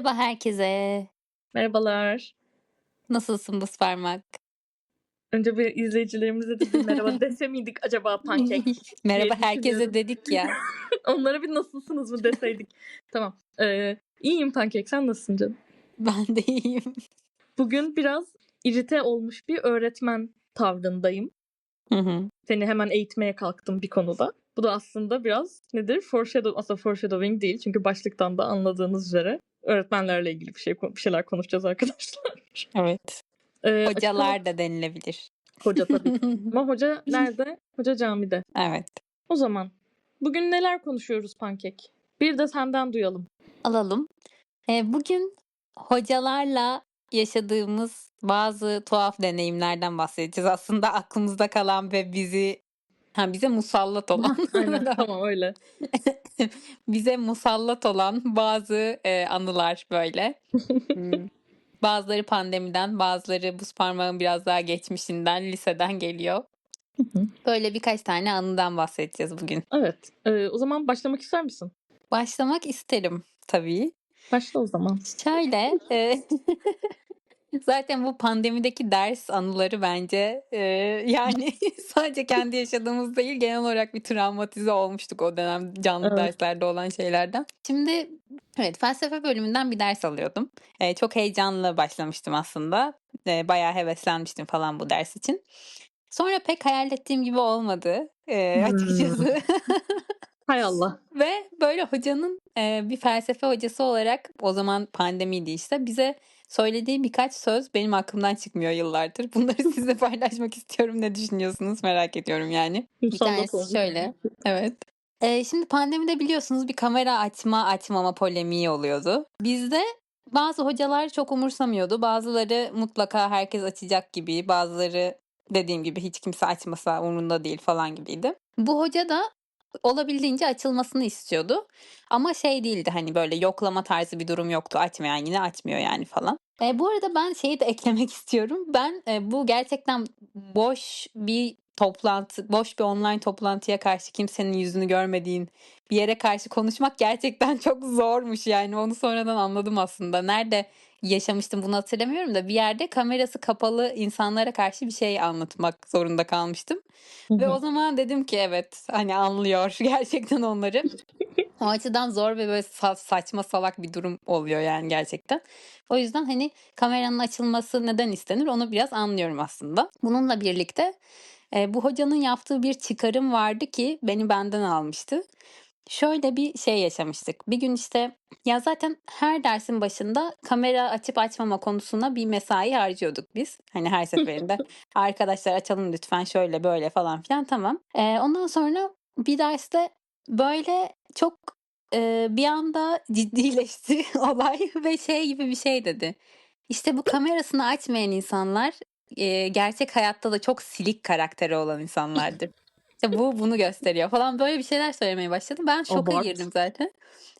Merhaba herkese. Merhabalar. Nasılsın buz parmak? Önce bir izleyicilerimize de bir merhaba dese miydik acaba pankek Merhaba herkese dedik ya. Onlara bir nasılsınız mı deseydik. tamam. Ee, iyiyim pankek sen nasılsın canım? Ben de iyiyim. Bugün biraz irite olmuş bir öğretmen tavrındayım. Hı hı. Seni hemen eğitmeye kalktım bir konuda. Bu da aslında biraz nedir? Foreshadow, aslında foreshadowing değil. Çünkü başlıktan da anladığınız üzere öğretmenlerle ilgili bir şey bir şeyler konuşacağız arkadaşlar. Evet. Ee, Hocalar da denilebilir. Hoca tabii. Ama hoca nerede? Hoca camide. evet. O zaman bugün neler konuşuyoruz pankek? Bir de senden duyalım. Alalım. Ee, bugün hocalarla yaşadığımız bazı tuhaf deneyimlerden bahsedeceğiz. Aslında aklımızda kalan ve bizi ha, bize musallat olan Aynen tamam öyle. bize musallat olan bazı e, anılar böyle. Hmm. Bazıları pandemiden, bazıları buz parmağın biraz daha geçmişinden, liseden geliyor. Böyle birkaç tane anıdan bahsedeceğiz bugün. evet. Ee, o zaman başlamak ister misin? Başlamak isterim tabii. Başla o zaman. Şöyle, e, zaten bu pandemideki ders anıları bence e, yani sadece kendi yaşadığımız değil genel olarak bir travmatize olmuştuk o dönem canlı Evet. derslerde olan şeylerden. Şimdi evet felsefe bölümünden bir ders alıyordum. E, çok heyecanlı başlamıştım aslında. E, bayağı heveslenmiştim falan bu ders için. Sonra pek hayal ettiğim gibi olmadı e, Hmm. açıkçası. Hay Allah. Ve böyle hocanın e, bir felsefe hocası olarak o zaman pandemiydi işte bize söylediği birkaç söz benim aklımdan çıkmıyor yıllardır. Bunları sizinle paylaşmak istiyorum. Ne düşünüyorsunuz merak ediyorum yani. Bir tanesi şöyle. Evet. E, şimdi pandemide biliyorsunuz bir kamera açma açmama polemiği oluyordu. Bizde bazı hocalar çok umursamıyordu. Bazıları mutlaka herkes açacak gibi. Bazıları dediğim gibi hiç kimse açmasa umurunda değil falan gibiydi. Bu hoca da olabildiğince açılmasını istiyordu. Ama şey değildi hani böyle yoklama tarzı bir durum yoktu. Açmayan yine açmıyor yani falan. E, bu arada ben şeyi de eklemek istiyorum. Ben e, bu gerçekten boş bir toplantı, boş bir online toplantıya karşı kimsenin yüzünü görmediğin bir yere karşı konuşmak gerçekten çok zormuş yani. Onu sonradan anladım aslında. Nerede yaşamıştım bunu hatırlamıyorum da bir yerde kamerası kapalı insanlara karşı bir şey anlatmak zorunda kalmıştım. Ve o zaman dedim ki evet hani anlıyor gerçekten onları. O açıdan zor ve böyle sa- saçma salak bir durum oluyor yani gerçekten. O yüzden hani kameranın açılması neden istenir onu biraz anlıyorum aslında. Bununla birlikte e, bu hocanın yaptığı bir çıkarım vardı ki beni benden almıştı. Şöyle bir şey yaşamıştık. Bir gün işte ya zaten her dersin başında kamera açıp açmama konusuna bir mesai harcıyorduk biz. Hani her seferinde arkadaşlar açalım lütfen şöyle böyle falan filan tamam. Ee, ondan sonra bir derste böyle çok e, bir anda ciddileşti olay ve şey gibi bir şey dedi. İşte bu kamerasını açmayan insanlar e, gerçek hayatta da çok silik karakteri olan insanlardır. İşte bu bunu gösteriyor falan böyle bir şeyler söylemeye başladı. Ben şoka Abart. girdim zaten.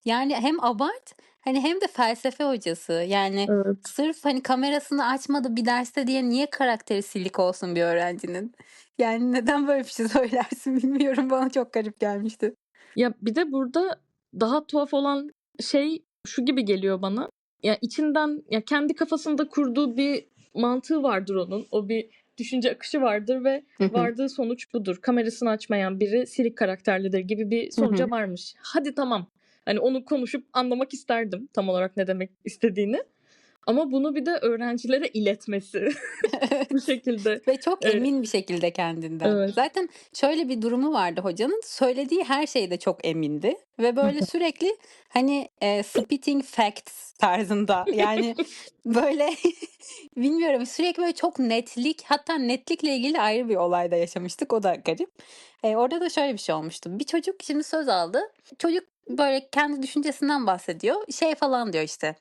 Yani hem abart hani hem de felsefe hocası. Yani Evet. sırf hani kamerasını açmadı bir derste diye niye karakteri silik olsun bir öğrencinin? Yani neden böyle bir şey söylersin bilmiyorum. Bana çok garip gelmişti. Ya bir de burada daha tuhaf olan şey şu gibi geliyor bana. Ya içinden ya kendi kafasında kurduğu bir mantığı vardır onun. O bir düşünce akışı vardır ve vardığı sonuç budur. Kamerasını açmayan biri silik karakterlidir gibi bir sonuca varmış. Hadi tamam. Hani onu konuşup anlamak isterdim tam olarak ne demek istediğini. Ama bunu bir de öğrencilere iletmesi bu şekilde. Ve çok Evet. emin bir şekilde kendinden. Evet. Zaten şöyle bir durumu vardı hocanın. Söylediği her şeyde çok emindi. Ve böyle sürekli hani e, spitting facts tarzında. Yani böyle bilmiyorum sürekli böyle çok netlik hatta netlikle ilgili ayrı bir olayda yaşamıştık. O da garip. E, orada da şöyle bir şey olmuştu. Bir çocuk şimdi söz aldı. Çocuk böyle kendi düşüncesinden bahsediyor. Şey falan diyor işte.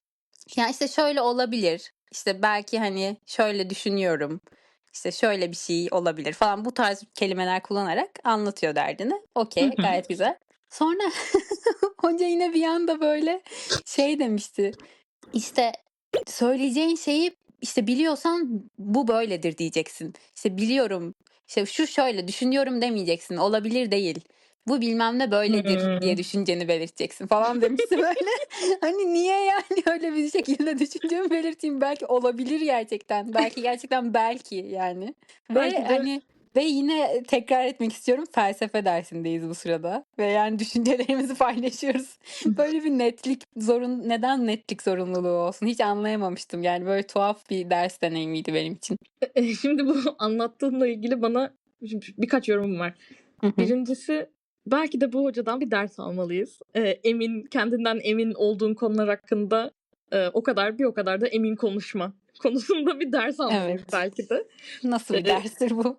Ya işte şöyle olabilir. İşte belki hani şöyle düşünüyorum. İşte şöyle bir şey olabilir falan bu tarz kelimeler kullanarak anlatıyor derdini. Okey gayet güzel. Sonra hoca yine bir anda böyle şey demişti. İşte söyleyeceğin şeyi işte biliyorsan bu böyledir diyeceksin. İşte biliyorum işte şu şöyle düşünüyorum demeyeceksin. Olabilir değil. Bu bilmem ne böyledir Hmm. diye düşünceni belirteceksin falan demişti böyle. hani niye yani öyle bir şekilde düşüncemi belirteyim belki olabilir gerçekten. Belki gerçekten belki yani. Ve Belki de- hani ve yine tekrar etmek istiyorum felsefe dersindeyiz bu sırada ve yani düşüncelerimizi paylaşıyoruz. Böyle bir netlik zorun neden netlik zorunluluğu olsun hiç anlayamamıştım. Yani böyle tuhaf bir ders deneyimiydi benim için. E, Şimdi bu anlattığınla ilgili bana birkaç yorumum var. Birincisi belki de bu hocadan bir ders almalıyız. E, emin, kendinden emin olduğun konular hakkında e, o kadar bir o kadar da emin konuşma konusunda bir ders almalıyız Evet. belki de. Nasıl bir derstir bu?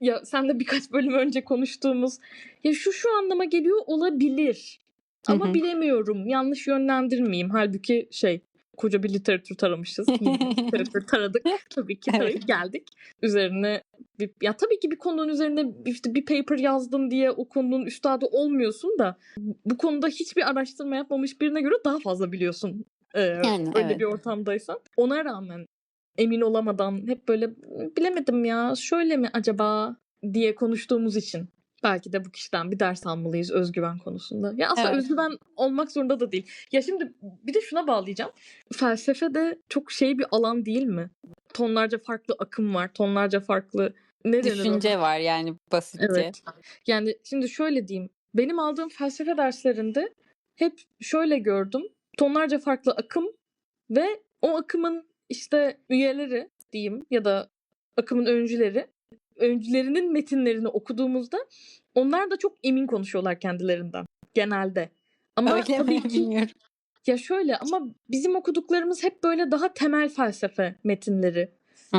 Ya sen de birkaç bölüm önce konuştuğumuz ya şu şu anlama geliyor olabilir. Ama Hı hı. bilemiyorum. Yanlış yönlendirmeyeyim. Halbuki şey koca bir literatür taramışız. Literatür taradık. Tabii ki tarayıp Evet. geldik. Üzerine bir, ya tabii ki bir konunun üzerine işte bir paper yazdın diye o konunun üstadı olmuyorsun da bu konuda hiçbir araştırma yapmamış birine göre daha fazla biliyorsun. Ee, Yani, öyle evet. bir ortamdaysan. Ona rağmen emin olamadan hep böyle bilemedim ya şöyle mi acaba diye konuştuğumuz için belki de bu kişiden bir ders almalıyız özgüven konusunda. Ya aslında Evet. özgüven olmak zorunda da değil. Ya şimdi bir de şuna bağlayacağım. Felsefe de çok şey bir alan değil mi? Tonlarca farklı akım var, tonlarca farklı ne denir? Düşünce var yani basitçe. Evet. Yani şimdi şöyle diyeyim. Benim aldığım felsefe derslerinde hep şöyle gördüm. Tonlarca farklı akım ve o akımın işte üyeleri diyeyim ya da akımın öncüleri öncülerinin metinlerini okuduğumuzda onlar da çok emin konuşuyorlar kendilerinden genelde. Ama Öyle tabii ki bilmiyorum. ya şöyle ama bizim okuduklarımız hep böyle daha temel felsefe metinleri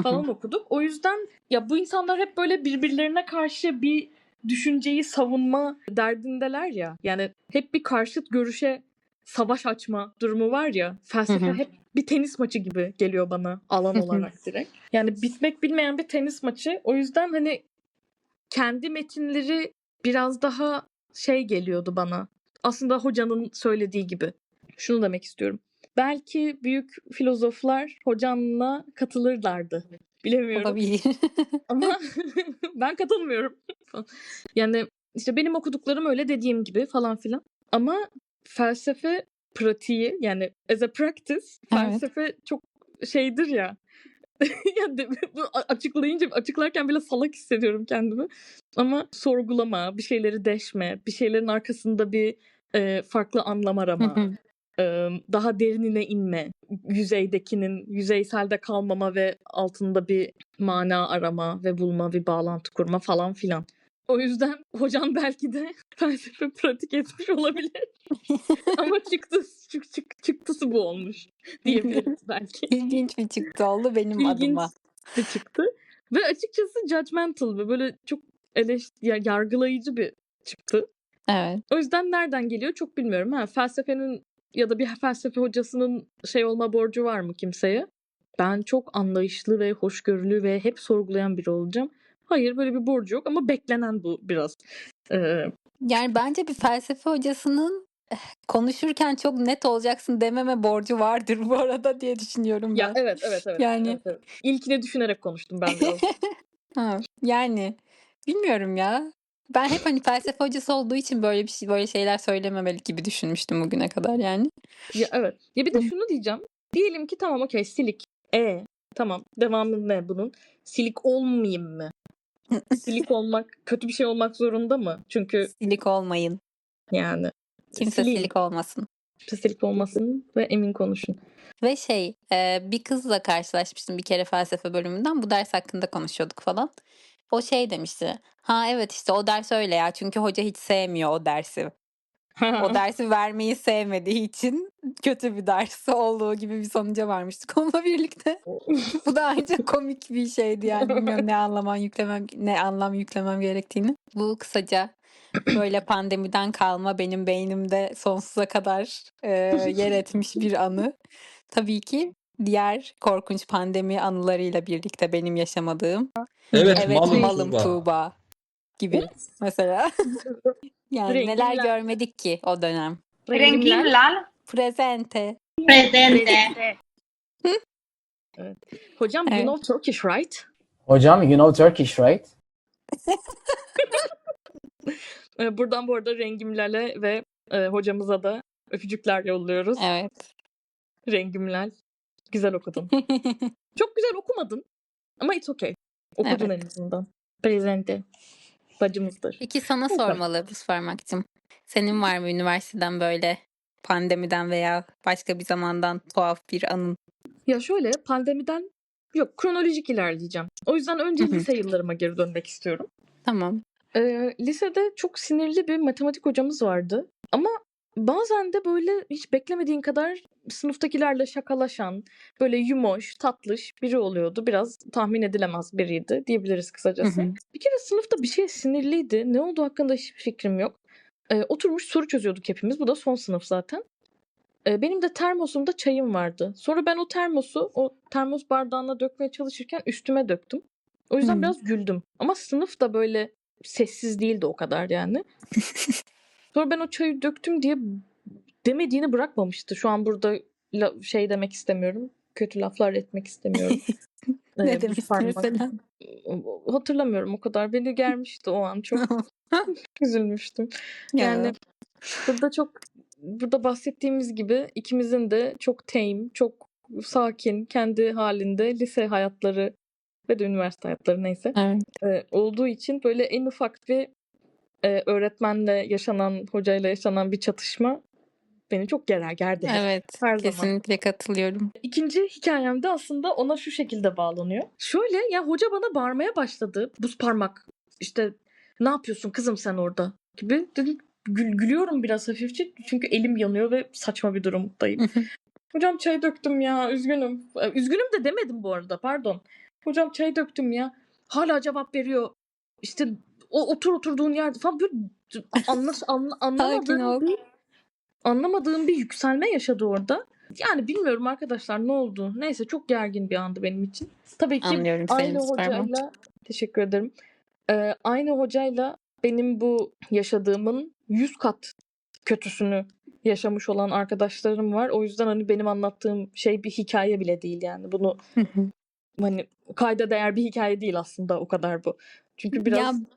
falan okuduk. O yüzden ya bu insanlar hep böyle birbirlerine karşı bir düşünceyi savunma derdindeler ya. Yani hep bir karşıt görüşe savaş açma durumu var ya. Felsefe hep bir tenis maçı gibi geliyor bana alan olarak direkt. Yani bitmek bilmeyen bir tenis maçı. O yüzden hani kendi metinleri biraz daha şey geliyordu bana. Aslında hocanın söylediği gibi. Şunu demek istiyorum. Belki büyük filozoflar hocanla katılırlardı. Bilemiyorum. Olabilir. Ama ben katılmıyorum. yani işte benim okuduklarım öyle dediğim gibi falan filan. Ama felsefe pratiği yani as a practice felsefe çok şeydir ya. yani açıklayınca açıklarken bile salak hissediyorum kendimi. Ama sorgulama, bir şeyleri deşme, bir şeylerin arkasında bir e, farklı anlam arama, e, daha derinine inme, yüzeydekinin yüzeyselde kalmama ve altında bir mana arama ve bulma, bir bağlantı kurma falan filan. O yüzden hocam belki de felsefe pratik etmiş olabilir. Ama çıktı, çık, çık, çıktısı bu olmuş diyebiliriz belki. İlginç bir çıktı oldu benim İlginç adıma. bir çıktı. Ve açıkçası judgmental ve böyle çok eleş ya- yargılayıcı bir çıktı. Evet. O yüzden nereden geliyor çok bilmiyorum. Ha, felsefenin ya da bir felsefe hocasının şey olma borcu var mı kimseye? Ben çok anlayışlı ve hoşgörülü ve hep sorgulayan biri olacağım. Hayır böyle bir borcu yok ama beklenen bu biraz. Ee, Yani bence bir felsefe hocasının eh, konuşurken çok net olacaksın dememe borcu vardır bu arada diye düşünüyorum ya ben. evet evet evet. Yani- evet, evet. İlkini düşünerek konuştum ben biraz. Ha, yani bilmiyorum ya. Ben hep hani felsefe hocası olduğu için böyle bir şey böyle şeyler söylememeli gibi düşünmüştüm bugüne kadar yani. Ya evet. Ya bir de şunu diyeceğim. Diyelim ki tamam okey silik. E tamam devamı ne bunun? Silik olmayayım mı? Silik olmak kötü bir şey olmak zorunda mı? Çünkü Silik olmayın. yani Kimse sileyim. silik olmasın. silik olmasın ve emin konuşun. Ve şey e, bir kızla karşılaşmıştım bir kere felsefe bölümünden. Bu ders hakkında konuşuyorduk falan. O şey demişti. Ha evet işte o ders öyle ya. Çünkü hoca hiç sevmiyor o dersi. O dersi vermeyi sevmediği için kötü bir ders olduğu gibi bir sonuca varmıştık onunla birlikte. Bu da ayrıca komik bir şeydi yani. Bilmiyorum ne anlamam yüklemem ne anlam yüklemem gerektiğini. Bu kısaca böyle pandemiden kalma benim beynimde sonsuza kadar e, yer etmiş bir anı. Tabii ki diğer korkunç pandemi anılarıyla birlikte benim yaşamadığım. Evet, Evet malum malım Tuğba. Tuğba gibi mesela. yani neler görmedik ki o dönem. Rengimler. Rengin Presente. presente. Hocam Evet. you know Turkish right? Hocam, you know Turkish, right? Ee, buradan bu arada Rengimler'e ve e, hocamıza da öpücükler yolluyoruz. Evet. Rengimler. Güzel okudun. Çok güzel okumadın. Ama it's okay. Okudun Evet. en azından. Prezente. Bacımızdır. Peki sana Süper. sormalı bu parmakçım. Senin var mı üniversiteden böyle pandemiden veya başka bir zamandan tuhaf bir anın? Ya şöyle pandemiden yok kronolojik ilerleyeceğim. O yüzden önce lise yıllarıma geri dönmek istiyorum. Tamam. Ee, lisede çok sinirli bir matematik hocamız vardı. Ama bazen de böyle hiç beklemediğin kadar sınıftakilerle şakalaşan, böyle yumoş, tatlış biri oluyordu. Biraz tahmin edilemez biriydi diyebiliriz Hı kısacası. hı. Bir kere sınıfta bir şey sinirliydi. Ne olduğu hakkında hiçbir fikrim yok. Ee, oturmuş soru çözüyorduk hepimiz. Bu da son sınıf zaten. Ee, benim de termosumda çayım vardı. Sonra ben o termosu o termos bardağına dökmeye çalışırken üstüme döktüm. O yüzden Hı. biraz güldüm. Ama sınıf da böyle sessiz değildi o kadar yani. Sonra ben o çayı döktüm diye demediğini bırakmamıştı. Şu an burada la- şey demek istemiyorum. Kötü laflar etmek istemiyorum. Ee, Ne demiştin parmak- mesela? Hatırlamıyorum o kadar. Beni germişti o an. Çok üzülmüştüm. Yani Ya. burada çok burada bahsettiğimiz gibi ikimizin de çok tame, çok sakin, kendi halinde lise hayatları ve de üniversite hayatları neyse Evet. e, olduğu için böyle en ufak bir e, öğretmenle yaşanan, hocayla yaşanan bir çatışma beni çok gerer, gerdi. Evet. Her zaman. Kesinlikle katılıyorum. İkinci hikayem de aslında ona şu şekilde bağlanıyor. Şöyle ya hoca bana bağırmaya başladı. Buz parmak işte ne yapıyorsun kızım sen orada gibi. Dedim gül, gülüyorum biraz hafifçe çünkü elim yanıyor ve saçma bir durumdayım. Hocam çay döktüm ya üzgünüm. Ee, Üzgünüm de demedim bu arada pardon. Hocam çay döktüm ya. Hala cevap veriyor. İşte o otur oturduğun yerde falan böyle anla, Sakin anlamadığım bir anlamadığım bir yükselme yaşadı orada. Yani bilmiyorum arkadaşlar ne oldu. Neyse çok gergin bir andı benim için. Tabii ki Anlıyorum aynı hocayla teşekkür ederim. Ee, aynı hocayla benim bu yaşadığımın 100 kat kötüsünü yaşamış olan arkadaşlarım var. O yüzden hani benim anlattığım şey bir hikaye bile değil yani. Bunu hani kayda değer bir hikaye değil aslında o kadar bu. Çünkü biraz Ya.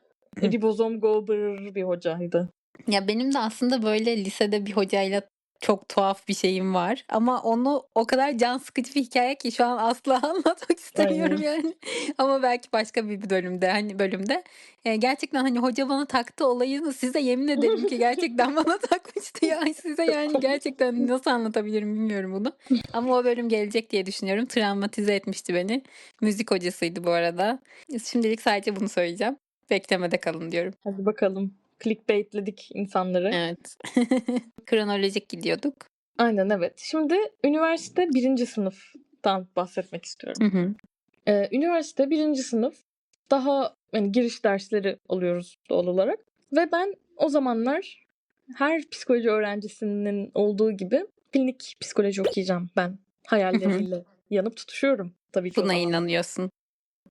Ribozom gober bir hocaydı. Ya benim de aslında böyle lisede bir hocayla çok tuhaf bir şeyim var. Ama onu o kadar can sıkıcı bir hikaye ki şu an asla anlatmak istemiyorum yani. Ama belki başka bir bölümde hani bölümde. E, gerçekten hani hoca bana taktı olayını size yemin ederim ki gerçekten bana takmıştı ya. Size yani gerçekten nasıl anlatabilirim bilmiyorum bunu. Ama o bölüm gelecek diye düşünüyorum. Travmatize etmişti beni. Müzik hocasıydı bu arada. Şimdilik sadece bunu söyleyeceğim. Beklemede kalın diyorum. Hadi bakalım. Clickbaitledik insanları. Evet. Kronolojik gidiyorduk. Aynen evet. Şimdi üniversite birinci sınıftan bahsetmek istiyorum. Hı hı. Ee, üniversite birinci sınıf daha hani giriş dersleri alıyoruz doğal olarak. Ve ben o zamanlar her psikoloji öğrencisinin olduğu gibi klinik psikoloji okuyacağım ben. Hayalleriyle yanıp tutuşuyorum tabii ki. Buna inanıyorsun.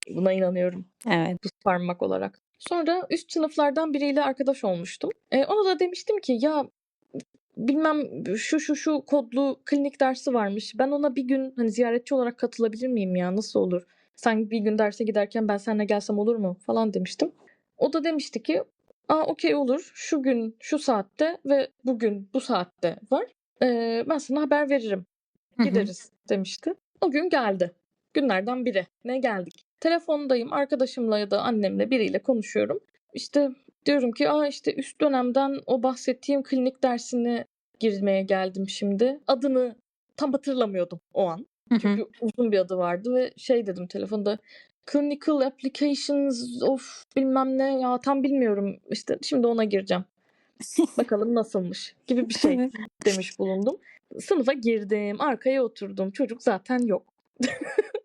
Buna inanıyorum. Evet. bu parmak olarak. Sonra üst sınıflardan biriyle arkadaş olmuştum. E, ona da demiştim ki ya bilmem şu şu şu kodlu klinik dersi varmış. Ben ona bir gün hani ziyaretçi olarak katılabilir miyim ya nasıl olur? Sen bir gün derse giderken ben seninle gelsem olur mu falan demiştim. O da demişti ki aa okey olur şu gün şu saatte ve bugün bu saatte var. E, ben sana haber veririm gideriz demişti. O gün geldi. Günlerden biri. Ne geldik? Telefondayım arkadaşımla ya da annemle biriyle konuşuyorum. İşte diyorum ki aa işte üst dönemden o bahsettiğim klinik dersine girmeye geldim şimdi. Adını tam hatırlamıyordum o an. Hı hı. Çünkü uzun bir adı vardı ve şey dedim telefonda clinical applications of bilmem ne ya tam bilmiyorum işte şimdi ona gireceğim. Bakalım nasılmış gibi bir şey demiş bulundum. Sınıfa girdim, arkaya oturdum. Çocuk zaten yok.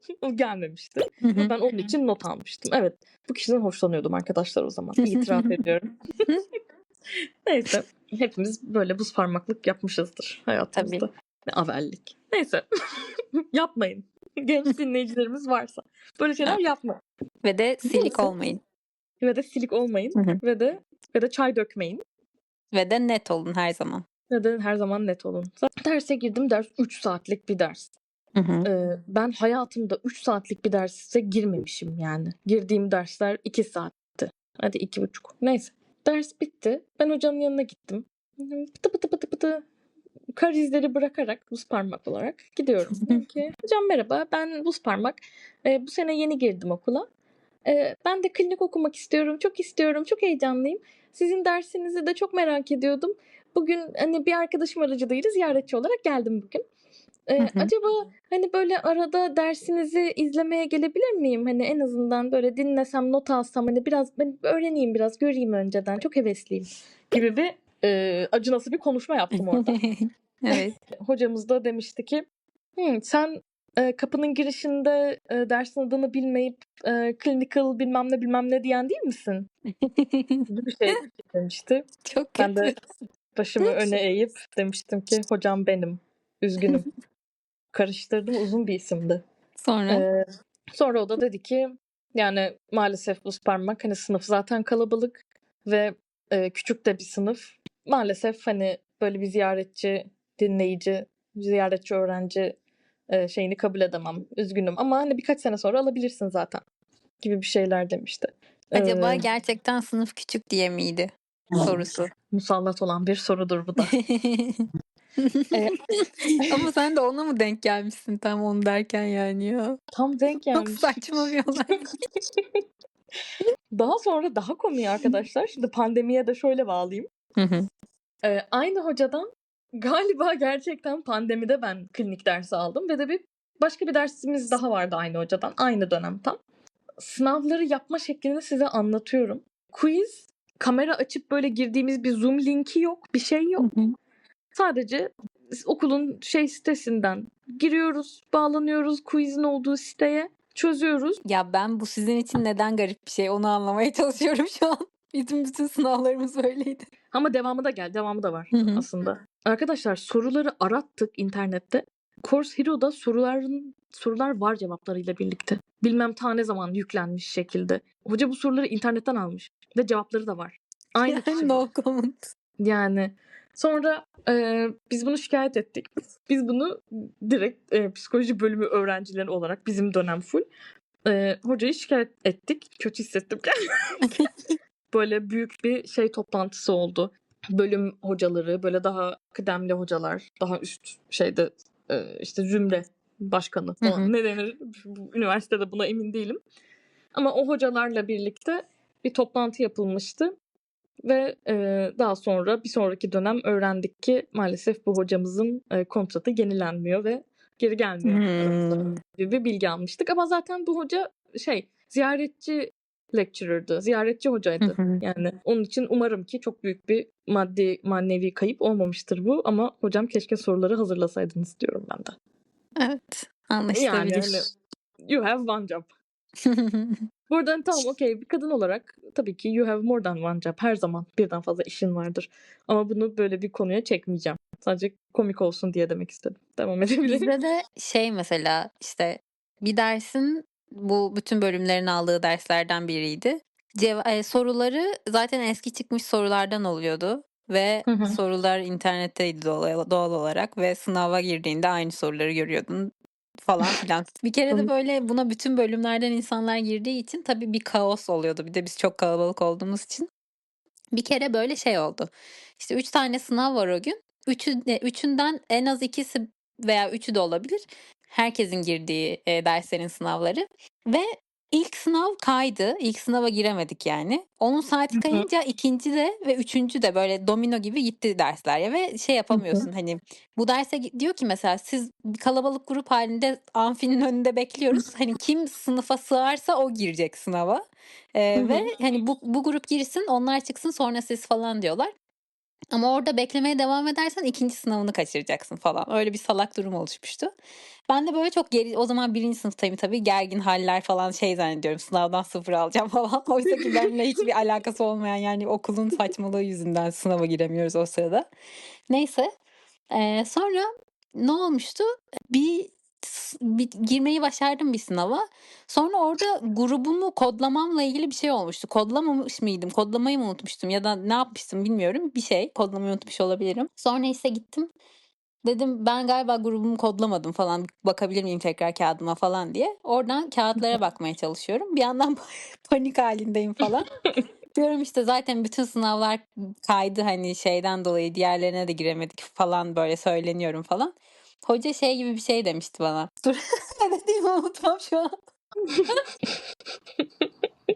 o gelmemişti. Hı hı. Ben onun için not almıştım. Evet, bu kişiden hoşlanıyordum arkadaşlar o zaman. İtiraf ediyorum. Neyse, hepimiz böyle buz parmaklık yapmışızdır hayatımızda. Ne avellik. Neyse, yapmayın. Genç dinleyicilerimiz varsa. Böyle şeyler Evet. yapma. Ve de silik olmayın. Ve de silik olmayın. Hı hı. Ve de ve de çay dökmeyin. Ve de net olun her zaman. Ve de her zaman net olun. Zaten derse girdim. Ders 3 saatlik bir ders. Hı hı. Ee, ben hayatımda 3 saatlik bir derse girmemişim yani. Girdiğim dersler 2 saatti. Hadi iki buçuk. Neyse. Ders bitti. Ben hocanın yanına gittim. Pıtı pıtı pıtı pıtı kar izleri bırakarak buz parmak olarak gidiyorum. Dedim ki hocam merhaba ben buz parmak. Ee, bu sene yeni girdim okula. Ee, ben de klinik okumak istiyorum. Çok istiyorum. Çok heyecanlıyım. Sizin dersinizi de çok merak ediyordum. Bugün hani bir arkadaşım aracılığıyla ziyaretçi olarak geldim bugün. Ee, Hı hı. acaba hani böyle arada dersinizi izlemeye gelebilir miyim? Hani en azından böyle dinlesem, not alsam hani biraz ben öğreneyim biraz, göreyim önceden. Çok hevesliyim gibi bir e, acınası bir konuşma yaptım orada. evet. Hocamız da demişti ki "Hmm, sen e, kapının girişinde e, dersin adını bilmeyip e, clinical bilmem ne bilmem ne diyen değil misin? gibi bir şey demişti. Çok Ben de kötü. başımı öne eğip demiştim ki hocam benim. Üzgünüm. Karıştırdım uzun bir isimdi. Sonra Ee, sonra o da dedi ki yani maalesef bu parmak hani sınıf zaten kalabalık ve e, küçük de bir sınıf. Maalesef hani böyle bir ziyaretçi, dinleyici, ziyaretçi öğrenci e, şeyini kabul edemem. Üzgünüm ama hani birkaç sene sonra alabilirsin zaten gibi bir şeyler demişti. acaba Ee, gerçekten sınıf küçük diye miydi sorusu? musallat olan bir sorudur bu da. Ee, Ama sen de ona mı denk gelmişsin tam onu derken yani ya? tam denk Çok gelmiş. saçma bir olay. Daha sonra daha komiği arkadaşlar. Şimdi pandemiye de şöyle bağlayayım. Hı hı. Ee, aynı hocadan galiba gerçekten pandemide ben klinik dersi aldım ve de bir başka bir dersimiz daha vardı aynı hocadan. Aynı dönem tam. Sınavları yapma şeklini size anlatıyorum. Quiz, kamera açıp böyle girdiğimiz bir Zoom linki yok, bir şey yok. Hı hı. Sadece okulun şey sitesinden giriyoruz, bağlanıyoruz quizin olduğu siteye, çözüyoruz. ya ben bu sizin için neden garip bir şey onu anlamaya çalışıyorum şu an. Bizim bütün sınavlarımız böyleydi. Ama devamı da gel, devamı da var aslında. Arkadaşlar soruları arattık internette. Course Hero'da soruların sorular var cevaplarıyla birlikte. Bilmem ta ne zaman yüklenmiş şekilde. Hoca bu soruları internetten almış ve cevapları da var. Aynı kişi. Yani no comment. Yani sonra e, biz bunu şikayet ettik. Biz bunu direkt e, psikoloji bölümü öğrencileri olarak bizim dönem full e, hocayı şikayet ettik. Kötü hissettim kendimi. böyle büyük bir şey toplantısı oldu. Bölüm hocaları, böyle daha kıdemli hocalar, daha üst şeyde e, işte zümre başkanı Hı falan hı. ne denir? Üniversitede buna emin değilim. Ama o hocalarla birlikte bir toplantı yapılmıştı. Ve e, daha sonra bir sonraki dönem öğrendik ki maalesef bu hocamızın e, kontratı yenilenmiyor ve geri gelmiyor Hmm. gibi bir bilgi almıştık. Ama zaten bu hoca şey ziyaretçi lecturer'dı, ziyaretçi hocaydı. hı. Yani onun için umarım ki çok büyük bir maddi manevi kayıp olmamıştır bu. Ama hocam keşke soruları hazırlasaydınız diyorum ben de. Evet. Yani Anlaşılabilir. hani you have one job. Buradan tamam okey bir kadın olarak tabii ki you have more than one job. Her zaman birden fazla işin vardır. Ama bunu böyle bir konuya çekmeyeceğim. Sadece komik olsun diye demek istedim. Devam edebilirim. Bizde de şey mesela işte bir dersin bu bütün bölümlerin aldığı derslerden biriydi. Ceva- e, soruları zaten eski çıkmış sorulardan oluyordu ve Hı hı. sorular internetteydi doğal, doğal olarak ve sınava girdiğinde aynı soruları görüyordun falan filan. Bir kere de böyle buna bütün bölümlerden insanlar girdiği için tabii bir kaos oluyordu. Bir de biz çok kalabalık olduğumuz için. Bir kere böyle şey oldu. İşte üç tane sınav var o gün. Üçü, üçünden en az ikisi veya üçü de olabilir. Herkesin girdiği e, derslerin sınavları. Ve ilk sınav kaydı. İlk sınava giremedik yani. Onun saati Hı hı. kayınca ikinci de ve üçüncü de böyle domino gibi gitti dersler ya. Ve şey yapamıyorsun hani bu derse gi- diyor ki mesela siz bir kalabalık grup halinde amfinin önünde bekliyoruz. Hani kim sınıfa sığarsa o girecek sınava. Ee, hı. ve hani bu, bu grup girsin onlar çıksın sonra siz falan diyorlar. Ama orada beklemeye devam edersen ikinci sınavını kaçıracaksın falan. Öyle bir salak durum oluşmuştu. Ben de böyle çok geri, o zaman birinci sınıftayım tabii gergin haller falan şey zannediyorum sınavdan sıfır alacağım falan. Oysa ki benimle hiçbir alakası olmayan yani okulun saçmalığı yüzünden sınava giremiyoruz o sırada. Neyse ee, sonra ne olmuştu? Bir, bir girmeyi başardım bir sınava. Sonra orada grubumu kodlamamla ilgili bir şey olmuştu. Kodlamamış mıydım? Kodlamayı mı unutmuştum ya da ne yapmıştım bilmiyorum. Bir şey kodlamayı unutmuş olabilirim. Sonra ise gittim. Dedim ben galiba grubumu kodlamadım falan bakabilir miyim tekrar kağıdıma falan diye. Oradan kağıtlara bakmaya çalışıyorum. Bir yandan panik halindeyim falan. Diyorum işte zaten bütün sınavlar kaydı hani şeyden dolayı diğerlerine de giremedik falan böyle söyleniyorum falan. Hoca şey gibi bir şey demişti bana. Dur ne dediğimi unutmam şu an.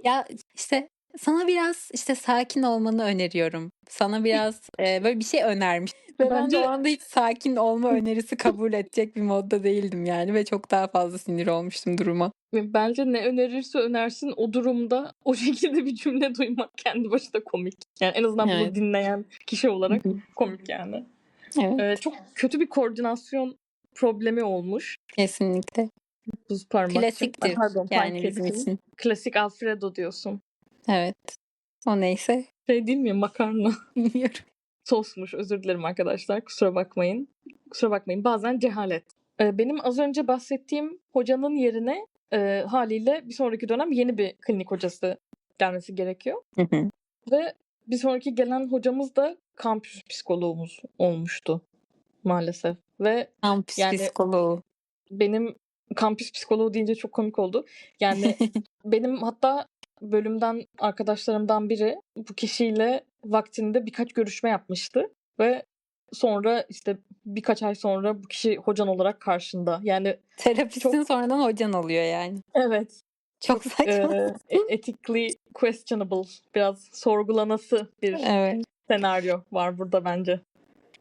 ya işte sana biraz işte sakin olmanı öneriyorum. Sana biraz e, böyle bir şey önermiş. Ve ben Bence- o anda hiç sakin olma önerisi kabul edecek bir modda değildim yani. Ve çok daha fazla sinir olmuştum duruma. Bence ne önerirse önersin o durumda o şekilde bir cümle duymak kendi başına komik. Yani en azından bunu Evet. dinleyen kişi olarak komik yani. Evet Ee, çok kötü bir koordinasyon problemi olmuş. kesinlikle. Buz parmak. Klasiktir Pardon, yani bizim için. Klasik Alfredo diyorsun. Evet. O neyse. Şey değil mi makarna? Bilmiyorum. Sosmuş özür dilerim arkadaşlar kusura bakmayın. Kusura bakmayın bazen cehalet. Ee, benim az önce bahsettiğim hocanın yerine e, haliyle bir sonraki dönem yeni bir klinik hocası gelmesi gerekiyor. Hı hı. Ve bir sonraki gelen hocamız da kampüs psikoloğumuz olmuştu maalesef. Ve Kampüs Yani- psikoloğu. benim kampüs psikoloğu deyince çok komik oldu. Yani benim hatta bölümden arkadaşlarımdan biri bu kişiyle vaktinde birkaç görüşme yapmıştı ve sonra işte birkaç ay sonra bu kişi hocan olarak karşında. Yani Terapistin sonradan hocan oluyor yani. evet Çok saçma. e, ethically questionable biraz sorgulanası bir Evet. senaryo var burada bence.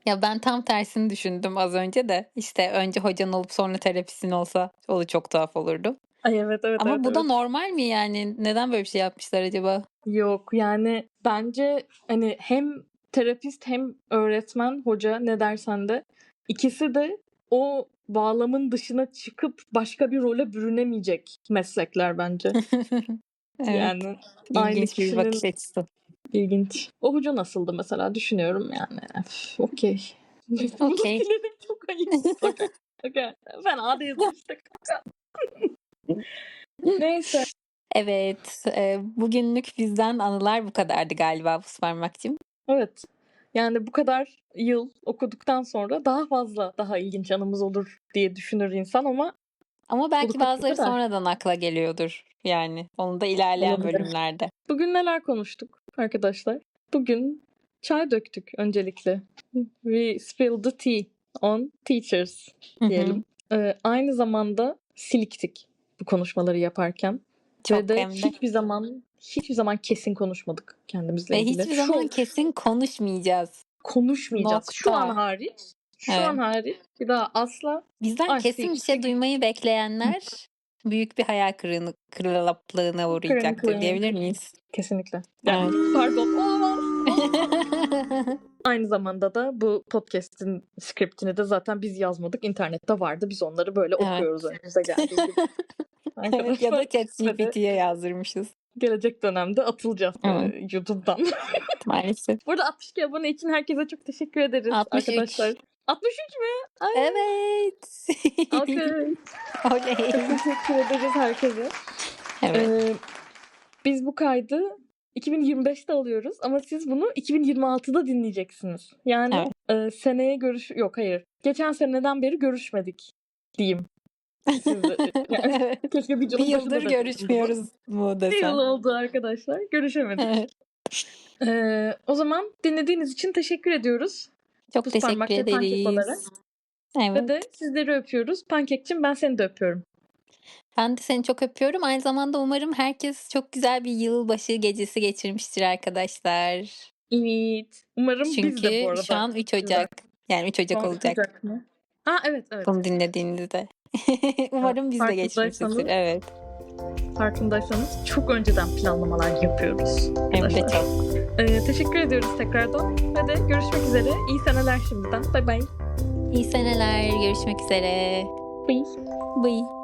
Ya ben tam tersini düşündüm az önce de. İşte önce hocan olup sonra terapistin olsa o da çok tuhaf olurdu. Ay evet evet. Ama evet, bu da evet. normal mi yani? Neden böyle bir şey yapmışlar acaba? Yok yani bence hani hem terapist hem öğretmen, hoca ne dersen de ikisi de o bağlamın dışına çıkıp başka bir role bürünemeyecek meslekler bence. evet. Yani aynı ilginç bir bakış kişinin açısı. ilginç. O hoca nasıldı mesela düşünüyorum yani. Okey. Okey. çok ayıp. Okey. Fena değil işte. Neyse. Evet. e, bugünlük bizden anılar bu kadardı galiba bu parmakçım. Evet. Yani bu kadar yıl okuduktan sonra daha fazla daha ilginç anımız olur diye düşünür insan ama Ama belki bazıları kadar. sonradan akla geliyordur. Yani onu da ilerleyen Olabilir. bölümlerde. bugün neler konuştuk arkadaşlar? Bugün çay döktük öncelikle. We spilled the tea on teachers diyelim. Ee, aynı zamanda siliktik bu konuşmaları yaparken. Çok Ve de. hiçbir zaman hiçbir zaman kesin konuşmadık kendimizle Ve ilgili. hiçbir Şu zaman kesin konuşmayacağız. konuşmayacağız. Şu Nokta. an hariç. Şu Evet. an hariç bir daha asla Bizden Ay, kesin bir şey duymayı bekleyenler büyük bir hayal kırığını, kırıklığına uğrayacaktır Kırıklığı. diyebilir miyiz? kesinlikle. Yani, Pardon olamaz. Aynı zamanda da bu podcast'in skriptini de zaten biz yazmadık. İnternette vardı. Biz onları böyle Evet. okuyoruz önümüze geldiği gibi. evet, ya da Arkadaşlar ChatGPT'ye yazdırmışız gelecek dönemde atılacağız Evet. e, YouTube'dan. maalesef. Burada 62 abone için herkese çok teşekkür ederiz 63. arkadaşlar. 63 mü? Ay, Evet. okey. Oley. Çok teşekkür ederiz herkese. Evet. Ee, biz bu kaydı 2025'te alıyoruz ama siz bunu 2026'da dinleyeceksiniz. Yani e, seneye görüş yok hayır. Geçen seneden beri görüşmedik diyeyim. Sizi, yani, Evet. keşke bir başında yıldır görüşmüyoruz mu Bir yıl desem. oldu arkadaşlar. Görüşemedik. Evet. Ee, o zaman dinlediğiniz için teşekkür ediyoruz. Çok Buz teşekkür ve ederiz. Ve Evet. de sizleri öpüyoruz. Pankekçim ben seni de öpüyorum. Ben de seni çok öpüyorum. Aynı zamanda umarım herkes çok güzel bir yılbaşı gecesi geçirmiştir arkadaşlar. Evet. Umarım biz de bu Çünkü arada. şu an 3 Ocak. Yani 3 Ocak an olacak Ocak mı? Ha evet evet. bunu dinlediğinizde. umarım biz de geçmişizdir. Evet. Farkındaysanız çok önceden planlamalar yapıyoruz. Hem de çok. Ee, teşekkür ediyoruz tekrardan. Ve de görüşmek üzere. İyi seneler şimdiden. Bay bay. İyi seneler. Görüşmek üzere. Bye. Bye.